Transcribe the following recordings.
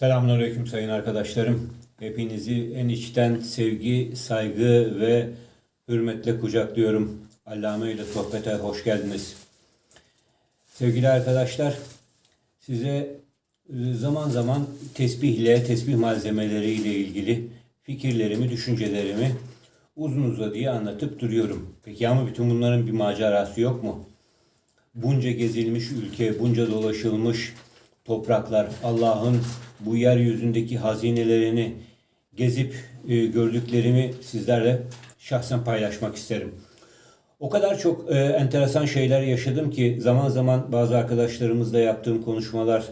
Selamünaleyküm sayın arkadaşlarım. Hepinizi en içten sevgi, saygı ve hürmetle kucaklıyorum. Allame ile sohbete hoş geldiniz. Sevgili arkadaşlar, size e, zaman zaman tesbihle, tesbih malzemeleriyle ilgili fikirlerimi, düşüncelerimi uzun uzadıya anlatıp duruyorum. Peki ama bütün bunların bir macerası yok mu? bunca gezilmiş ülke, bunca dolaşılmış topraklar, Allah'ın bu yeryüzündeki hazinelerini gezip e, gördüklerimi sizlerle şahsen paylaşmak isterim. O kadar çok e, enteresan şeyler yaşadım ki zaman zaman bazı arkadaşlarımızla yaptığım konuşmalar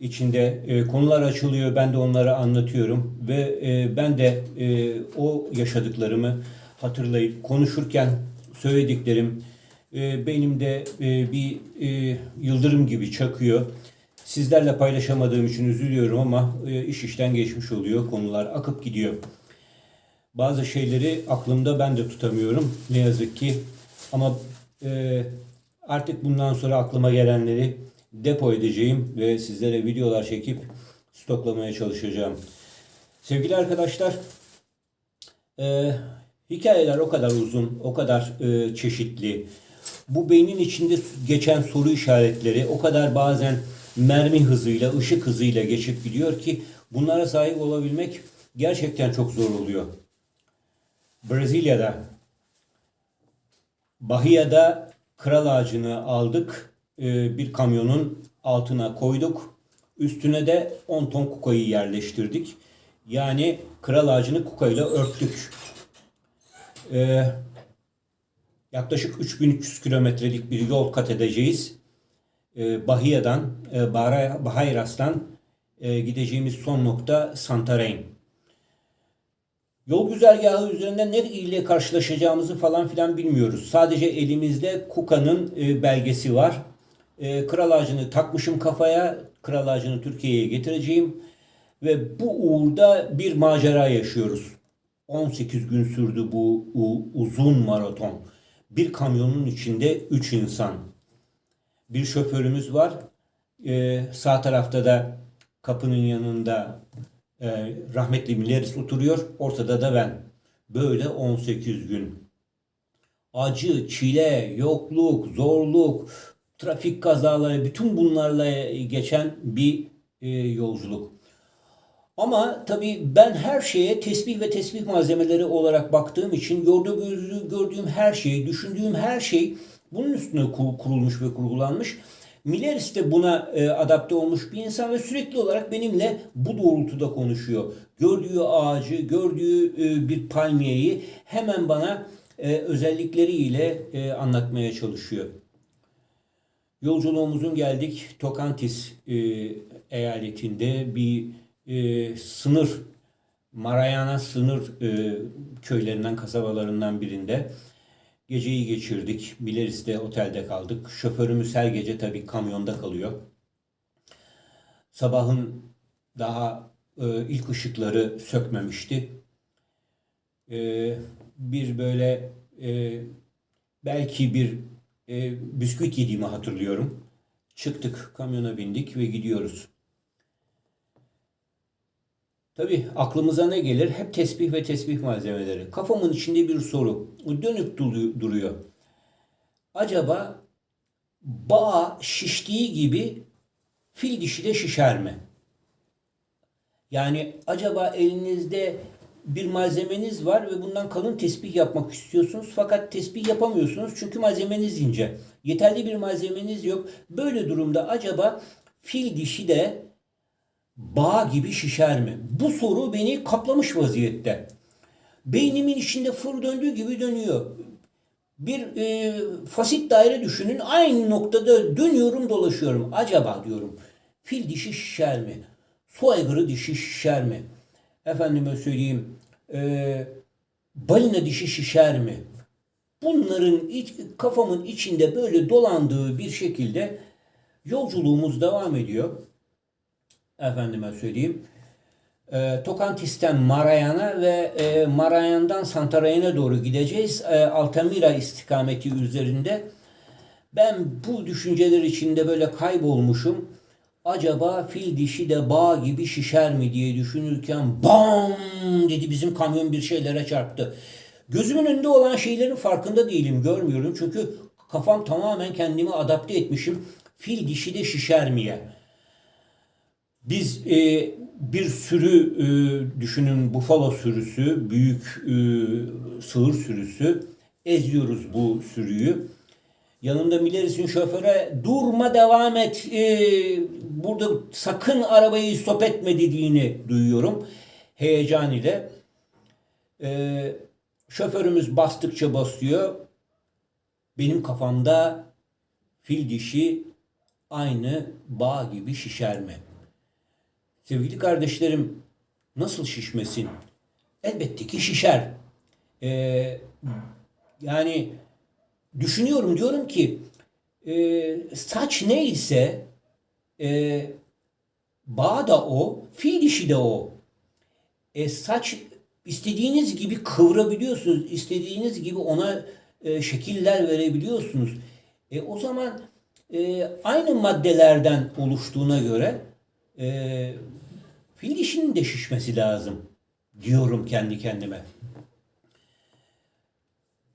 içinde e, konular açılıyor. Ben de onları anlatıyorum ve e, ben de e, o yaşadıklarımı hatırlayıp konuşurken söylediklerim e, beynimde e, bir e, yıldırım gibi çakıyor. Sizlerle paylaşamadığım için üzülüyorum ama e, iş işten geçmiş oluyor. Konular akıp gidiyor. Bazı şeyleri aklımda ben de tutamıyorum ne yazık ki. Ama e, artık bundan sonra aklıma gelenleri depo edeceğim ve sizlere videolar çekip stoklamaya çalışacağım. Sevgili arkadaşlar, e, hikayeler o kadar uzun, o kadar e, çeşitli. Bu beynin içinde geçen soru işaretleri o kadar bazen mermi hızıyla, ışık hızıyla geçip gidiyor ki bunlara sahip olabilmek gerçekten çok zor oluyor. Brezilya'da Bahia'da kral ağacını aldık. Ee, bir kamyonun altına koyduk. Üstüne de 10 ton kukayı yerleştirdik. Yani kral ağacını kukayla örttük. Ee, yaklaşık 3300 kilometrelik bir yol kat edeceğiz. Ee, Bahia'dan, e, Bahayras'tan e, gideceğimiz son nokta Santarém. Yol güzergahı üzerinde ne ile karşılaşacağımızı falan filan bilmiyoruz. Sadece elimizde Kuka'nın e, belgesi var. E, kral ağacını takmışım kafaya. Kral ağacını Türkiye'ye getireceğim. Ve bu uğurda bir macera yaşıyoruz. 18 gün sürdü bu uzun maraton. Bir kamyonun içinde 3 insan. Bir şoförümüz var. E, sağ tarafta da kapının yanında e, rahmetli Mileris oturuyor. Ortada da ben. Böyle 18 gün. Acı, çile, yokluk, zorluk, trafik kazaları bütün bunlarla geçen bir e, yolculuk. Ama tabii ben her şeye tesbih ve tesbih malzemeleri olarak baktığım için gördüğüm, gördüğüm her şey, düşündüğüm her şey bunun üstüne kur- kurulmuş ve kurgulanmış. Mileris de buna e, adapte olmuş bir insan ve sürekli olarak benimle bu doğrultuda konuşuyor. Gördüğü ağacı, gördüğü e, bir palmiyeyi hemen bana e, özellikleriyle e, anlatmaya çalışıyor. Yolculuğumuzun geldik Tokantis e, eyaletinde bir e, sınır Marayana sınır e, köylerinden kasabalarından birinde geceyi geçirdik. Mileris'te otelde kaldık. Şoförümüz her gece tabii kamyonda kalıyor. Sabahın daha e, ilk ışıkları sökmemişti. E, bir böyle e, belki bir e, bisküvit yediğimi hatırlıyorum. Çıktık, kamyona bindik ve gidiyoruz. Tabii aklımıza ne gelir? Hep tesbih ve tesbih malzemeleri. Kafamın içinde bir soru. Dönüp duru- duruyor. Acaba bağ şiştiği gibi fil dişi de şişer mi? Yani acaba elinizde bir malzemeniz var ve bundan kalın tesbih yapmak istiyorsunuz fakat tesbih yapamıyorsunuz çünkü malzemeniz ince. Yeterli bir malzemeniz yok. Böyle durumda acaba fil dişi de bağ gibi şişer mi? Bu soru beni kaplamış vaziyette. Beynimin içinde fır döndüğü gibi dönüyor. Bir e, fasit daire düşünün. Aynı noktada dönüyorum dolaşıyorum. Acaba diyorum fil dişi şişer mi? Su aygırı dişi şişer mi? Efendime söyleyeyim e, balina dişi şişer mi? Bunların iç, kafamın içinde böyle dolandığı bir şekilde yolculuğumuz devam ediyor efendime söyleyeyim. E, Tokantis'ten Marayan'a ve e, Marayan'dan Santaray'ına doğru gideceğiz. E, Altamira istikameti üzerinde. Ben bu düşünceler içinde böyle kaybolmuşum. acaba fil dişi de bağ gibi şişer mi diye düşünürken bam dedi bizim kamyon bir şeylere çarptı. Gözümün önünde olan şeylerin farkında değilim, görmüyorum. Çünkü kafam tamamen kendimi adapte etmişim. Fil dişi de şişer miye? Biz e, bir sürü e, düşünün bufalo sürüsü, büyük e, sığır sürüsü eziyoruz bu sürüyü. Yanımda Mileris'in şoföre durma devam et. e, burada sakın arabayı stop etme dediğini duyuyorum. Heyecan ile. E, şoförümüz bastıkça basıyor. Benim kafamda fil dişi aynı bağ gibi şişer mi? Sevgili kardeşlerim nasıl şişmesin? Elbette ki şişer. Ee, yani düşünüyorum diyorum ki e, saç neyse e, bağ da o, fil dişi de o. E, saç istediğiniz gibi kıvırabiliyorsunuz. istediğiniz gibi ona e, şekiller verebiliyorsunuz. E, o zaman e, aynı maddelerden oluştuğuna göre e, fil dişinin de şişmesi lazım diyorum kendi kendime.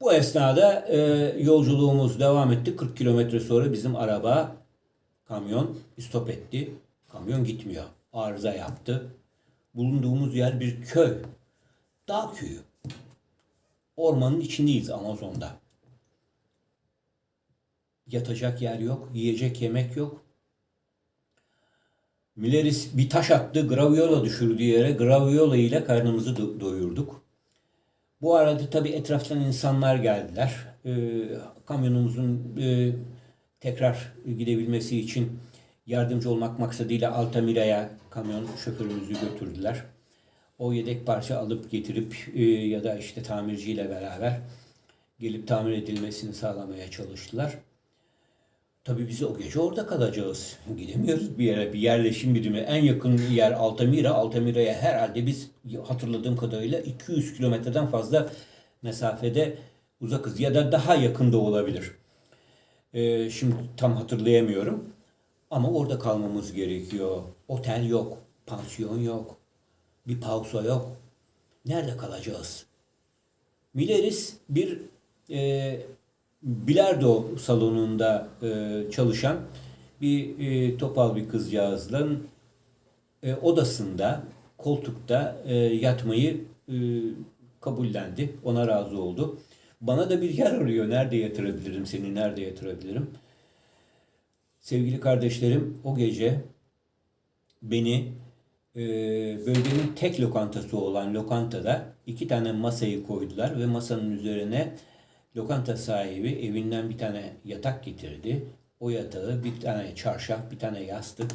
Bu esnada e, yolculuğumuz devam etti. 40 kilometre sonra bizim araba, kamyon stop etti. Kamyon gitmiyor. Arıza yaptı. Bulunduğumuz yer bir köy. Dağ köyü. Ormanın içindeyiz Amazon'da. Yatacak yer yok, yiyecek yemek yok. Mileris bir taş attı, graviola düşürdüğü yere graviola ile karnımızı do- doyurduk. Bu arada tabii etraftan insanlar geldiler. Ee, kamyonumuzun e, tekrar gidebilmesi için yardımcı olmak maksadıyla Altamira'ya kamyon şoförümüzü götürdüler. O yedek parça alıp getirip e, ya da işte tamirciyle beraber gelip tamir edilmesini sağlamaya çalıştılar. Tabii biz o gece orada kalacağız. Gidemiyoruz bir yere. Bir yerleşim birimi. En yakın yer Altamira. Altamira'ya herhalde biz hatırladığım kadarıyla 200 kilometreden fazla mesafede uzakız. Ya da daha yakında olabilir. Ee, şimdi tam hatırlayamıyorum. Ama orada kalmamız gerekiyor. Otel yok. Pansiyon yok. Bir pausa yok. Nerede kalacağız? Mileris bir e, bilardo salonunda e, çalışan bir e, topal bir kızcağızın e, odasında koltukta e, yatmayı e, kabullendi. Ona razı oldu. Bana da bir yer arıyor. Nerede yatırabilirim seni? Nerede yatırabilirim? Sevgili kardeşlerim o gece beni e, bölgenin tek lokantası olan lokantada iki tane masayı koydular ve masanın üzerine lokanta sahibi evinden bir tane yatak getirdi. O yatağı bir tane çarşaf, bir tane yastık.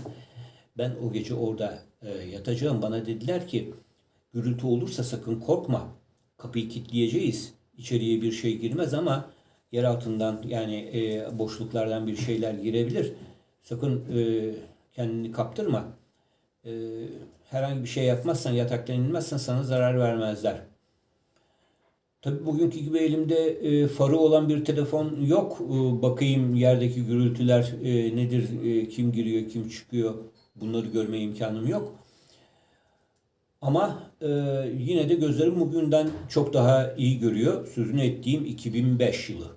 Ben o gece orada e, yatacağım. Bana dediler ki gürültü olursa sakın korkma. Kapıyı kilitleyeceğiz. İçeriye bir şey girmez ama yer altından yani e, boşluklardan bir şeyler girebilir. Sakın e, kendini kaptırma. E, herhangi bir şey yapmazsan, yataktan inmezsen sana zarar vermezler. Tabii bugünkü gibi elimde e, farı olan bir telefon yok. E, bakayım yerdeki gürültüler e, nedir, e, kim giriyor, kim çıkıyor. Bunları görme imkanım yok. Ama e, yine de gözlerim bugünden çok daha iyi görüyor. Sözünü ettiğim 2005 yılı.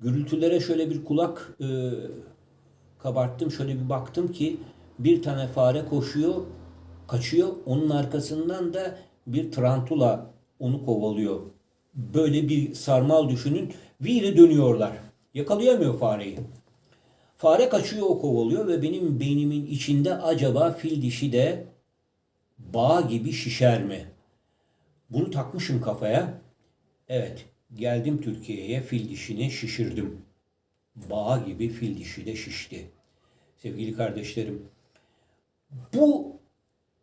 Gürültülere şöyle bir kulak e, kabarttım. Şöyle bir baktım ki bir tane fare koşuyor, kaçıyor. Onun arkasından da bir tarantula onu kovalıyor. Böyle bir sarmal düşünün. Vire dönüyorlar. Yakalayamıyor fareyi. Fare kaçıyor o kovalıyor ve benim beynimin içinde acaba fil dişi de bağ gibi şişer mi? Bunu takmışım kafaya. Evet geldim Türkiye'ye fil dişini şişirdim. Bağ gibi fil dişi de şişti. Sevgili kardeşlerim bu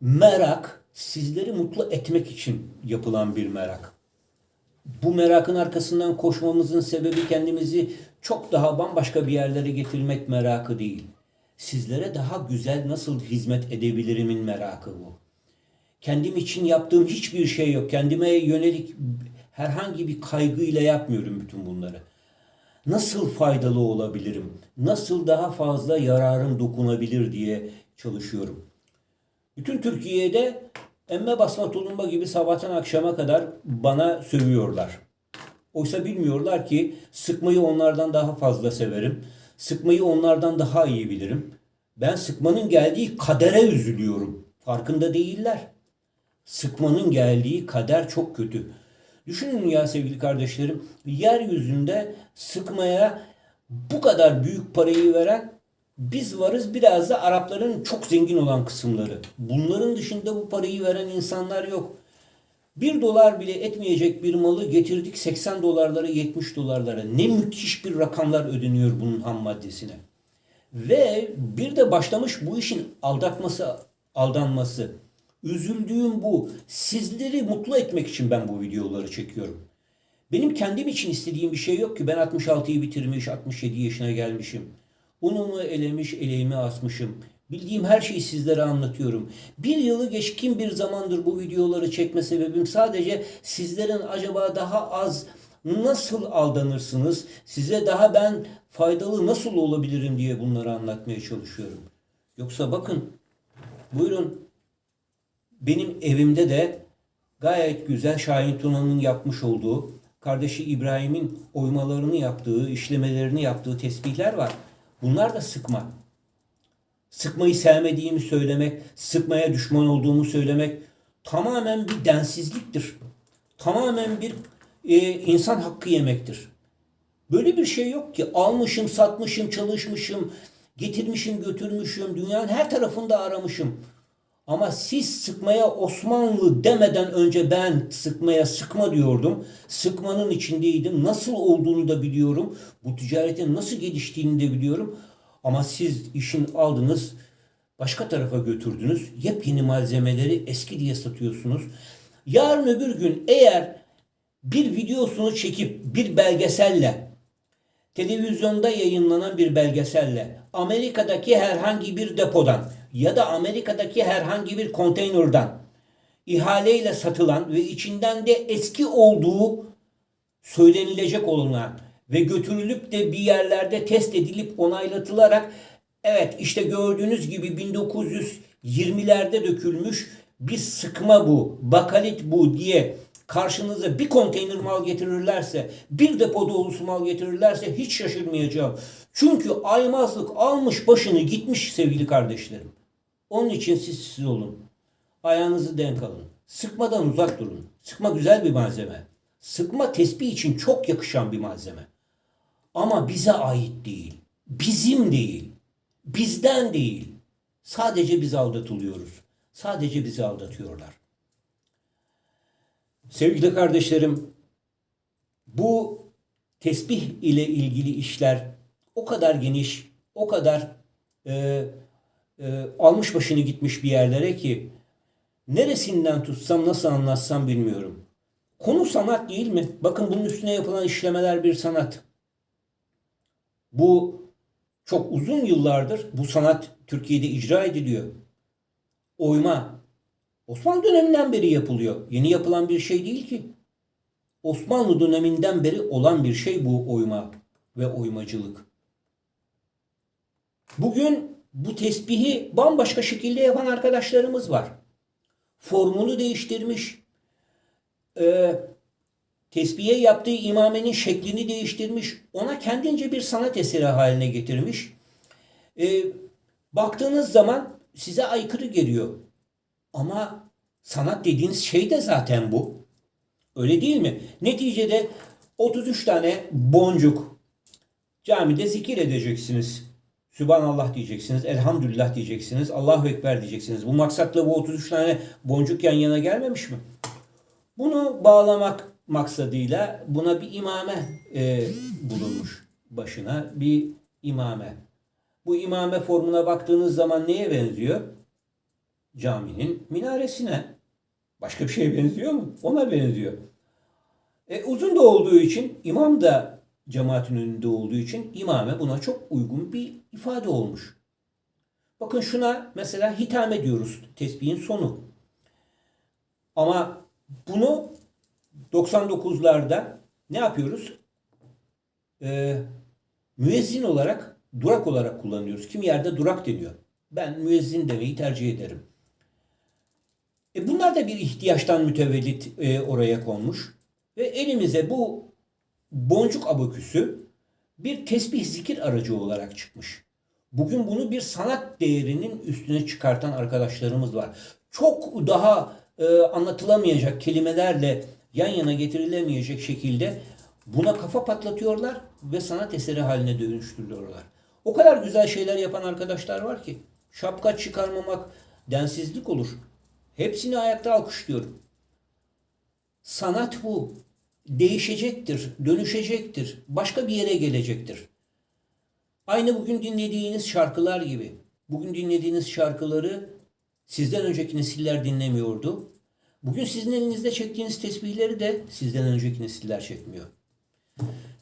merak sizleri mutlu etmek için yapılan bir merak. Bu merakın arkasından koşmamızın sebebi kendimizi çok daha bambaşka bir yerlere getirmek merakı değil. Sizlere daha güzel nasıl hizmet edebilirimin merakı bu. Kendim için yaptığım hiçbir şey yok. Kendime yönelik herhangi bir kaygıyla yapmıyorum bütün bunları. nasıl faydalı olabilirim? Nasıl daha fazla yararım dokunabilir diye çalışıyorum. Bütün Türkiye'de emme basma tulumba gibi sabahtan akşama kadar bana sövüyorlar. Oysa bilmiyorlar ki sıkmayı onlardan daha fazla severim. Sıkmayı onlardan daha iyi bilirim. Ben sıkmanın geldiği kadere üzülüyorum. Farkında değiller. Sıkmanın geldiği kader çok kötü. Düşünün ya sevgili kardeşlerim, yeryüzünde sıkmaya bu kadar büyük parayı veren biz varız biraz da Arapların çok zengin olan kısımları. Bunların dışında bu parayı veren insanlar yok. 1 dolar bile etmeyecek bir malı getirdik 80 dolarlara 70 dolarlara. Ne müthiş bir rakamlar ödeniyor bunun ham maddesine. Ve bir de başlamış bu işin aldatması, aldanması. Üzüldüğüm bu. Sizleri mutlu etmek için ben bu videoları çekiyorum. Benim kendim için istediğim bir şey yok ki. Ben 66'yı bitirmiş, 67 yaşına gelmişim. Unumu elemiş, eleğimi asmışım. Bildiğim her şeyi sizlere anlatıyorum. Bir yılı geçkin bir zamandır bu videoları çekme sebebim sadece sizlerin acaba daha az nasıl aldanırsınız, size daha ben faydalı nasıl olabilirim diye bunları anlatmaya çalışıyorum. Yoksa bakın, buyurun benim evimde de gayet güzel Şahin Tuna'nın yapmış olduğu, kardeşi İbrahim'in oymalarını yaptığı, işlemelerini yaptığı tesbihler var. Bunlar da sıkma. Sıkmayı sevmediğimi söylemek, sıkmaya düşman olduğumu söylemek tamamen bir densizliktir. Tamamen bir e, insan hakkı yemektir. Böyle bir şey yok ki. Almışım, satmışım, çalışmışım, getirmişim, götürmüşüm, dünyanın her tarafında aramışım. Ama siz sıkmaya Osmanlı demeden önce ben sıkmaya sıkma diyordum. Sıkmanın içindeydim. Nasıl olduğunu da biliyorum. Bu ticaretin nasıl geliştiğini de biliyorum. Ama siz işin aldınız, başka tarafa götürdünüz. Yepyeni malzemeleri eski diye satıyorsunuz. Yarın öbür gün eğer bir videosunu çekip bir belgeselle televizyonda yayınlanan bir belgeselle Amerika'daki herhangi bir depodan ya da Amerika'daki herhangi bir konteynerdan ihaleyle satılan ve içinden de eski olduğu söylenilecek olunan ve götürülüp de bir yerlerde test edilip onaylatılarak evet işte gördüğünüz gibi 1920'lerde dökülmüş bir sıkma bu, bakalit bu diye karşınıza bir konteyner mal getirirlerse, bir depo dolusu mal getirirlerse hiç şaşırmayacağım. Çünkü aymazlık almış başını gitmiş sevgili kardeşlerim. Onun için siz siz olun. Ayağınızı denk alın. Sıkmadan uzak durun. Sıkma güzel bir malzeme. Sıkma tesbih için çok yakışan bir malzeme. Ama bize ait değil. Bizim değil. Bizden değil. Sadece biz aldatılıyoruz. Sadece bizi aldatıyorlar. Sevgili kardeşlerim, bu tesbih ile ilgili işler o kadar geniş, o kadar e, e, almış başını gitmiş bir yerlere ki neresinden tutsam nasıl anlatsam bilmiyorum. Konu sanat değil mi? Bakın bunun üstüne yapılan işlemeler bir sanat. Bu çok uzun yıllardır bu sanat Türkiye'de icra ediliyor. Oyma Osmanlı döneminden beri yapılıyor. Yeni yapılan bir şey değil ki. Osmanlı döneminden beri olan bir şey bu oyma ve oymacılık. Bugün bu tesbihi bambaşka şekilde yapan arkadaşlarımız var. Formunu değiştirmiş. Ee, tesbihe yaptığı imamenin şeklini değiştirmiş. Ona kendince bir sanat eseri haline getirmiş. Ee, baktığınız zaman size aykırı geliyor. Ama sanat dediğiniz şey de zaten bu. Öyle değil mi? Neticede 33 tane boncuk camide zikir edeceksiniz. Sübhanallah diyeceksiniz, elhamdülillah diyeceksiniz, Allahu Ekber diyeceksiniz. Bu maksatla bu 33 tane boncuk yan yana gelmemiş mi? Bunu bağlamak maksadıyla buna bir imame e, bulunmuş başına. Bir imame. Bu imame formuna baktığınız zaman neye benziyor? Caminin minaresine. Başka bir şeye benziyor mu? Ona benziyor. E, uzun da olduğu için imam da cemaatin önünde olduğu için imame buna çok uygun bir ifade olmuş. Bakın şuna mesela hitame diyoruz tesbihin sonu. Ama bunu 99'larda ne yapıyoruz? Ee, Müezzin olarak, durak olarak kullanıyoruz. Kimi yerde durak deniyor. Ben müezzin demeyi tercih ederim. E bunlar da bir ihtiyaçtan mütevellit e, oraya konmuş. Ve elimize bu boncuk abaküsü bir tesbih zikir aracı olarak çıkmış. Bugün bunu bir sanat değerinin üstüne çıkartan arkadaşlarımız var. Çok daha e, anlatılamayacak kelimelerle yan yana getirilemeyecek şekilde buna kafa patlatıyorlar ve sanat eseri haline dönüştürüyorlar. O kadar güzel şeyler yapan arkadaşlar var ki şapka çıkarmamak densizlik olur. Hepsini ayakta alkışlıyorum. Sanat bu. Değişecektir, dönüşecektir, başka bir yere gelecektir. Aynı bugün dinlediğiniz şarkılar gibi. Bugün dinlediğiniz şarkıları sizden önceki nesiller dinlemiyordu. Bugün sizin elinizde çektiğiniz tesbihleri de sizden önceki nesiller çekmiyor.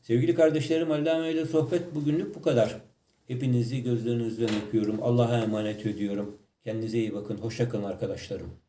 Sevgili kardeşlerim Allame ile sohbet bugünlük bu kadar. Hepinizi gözlerinizden öpüyorum. Allah'a emanet ediyorum. Kendinize iyi bakın. Hoşça kalın arkadaşlarım.